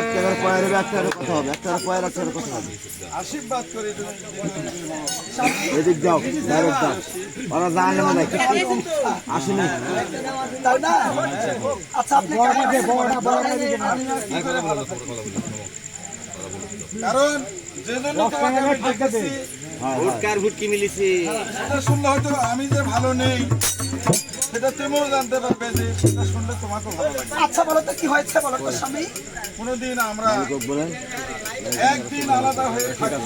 একটা কথা হবে একটা কয় লাখ টাকার কথা হবে। আশীর্বাদ করি তুমি এদিক যাও ডাইরেক্ট যাও। ওরা জানে না নাকি আসেনি। আচ্ছা কারণ যে জন্য তোমাকে আমি ডেকেছি ভোটকার ভুটকি মিলিছে। শুনলে হয়তো আমি যে ভালো নেই। সেটা তুমিও জানতে পারবে যে সেটা শুনলে তোমাকেও ভালো লাগবে। আচ্ছা বলো তো কি হয়েছে? বলো তো স্বামী। কোনোদিন আমরা একদিন আলাদা হয়ে থাকব।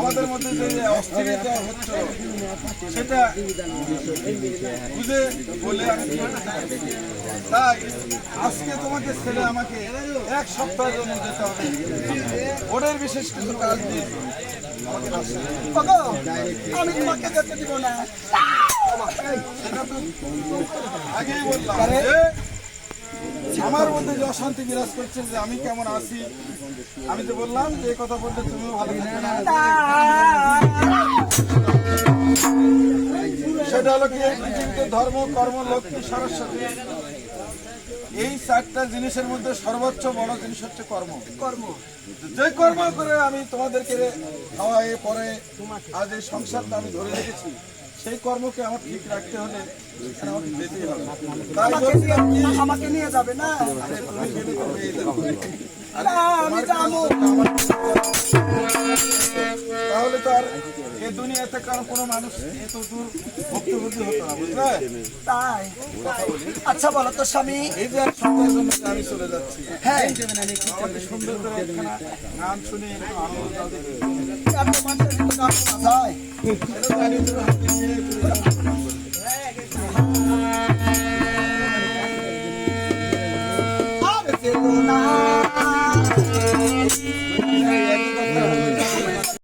আমাদের মধ্যে যে অস্থিরতা হচ্ছে সেটা বুঝে বলে আমি তাই আজকে তোমাকে ছেড়ে আমাকে এক সপ্তাহের জন্য যেতে হবে। ওদের বিশেষ কিছু কাজ আমাকে। ওগো, আমি তোমাকে যেতে দিব না। আগেই বললাম আমার মধ্যে যে অশান্তি বিরাজ করছে যে আমি কেমন আছি আমি তো বললাম যে কথা বলতে তুমিও ভালো সেটা হলো কি ধর্ম কর্ম লক্ষ্মী সরস্বতী এই চারটা জিনিসের মধ্যে সর্বোচ্চ বড় জিনিস হচ্ছে কর্ম। কর্ম। যে কর্ম করে আমি তোমাদেরকে খাওয়াই পরে আজ এই সংসারটা আমি ধরে রেখেছি। সেই কর্মকে আমার ঠিক রাখতে হলে আমাকে যেতেই হবে। তাই আমাকে বলছিলাম নিয়ে- আমাকে নিয়ে যাবে না। আমি যাব। তাহলে তো আর এই দুনিয়াতে কারও কোনো মানুষ এত দূর ভক্তবুদ্ধি হতো না বুঝলে? তাই আচ্ছা বলো তো স্বামী। এই যে জন্য আমি চলে যাচ্ছি হ্যাঁ। আমাকে সুন্দর করে গান শুনে আনন্দ যায়।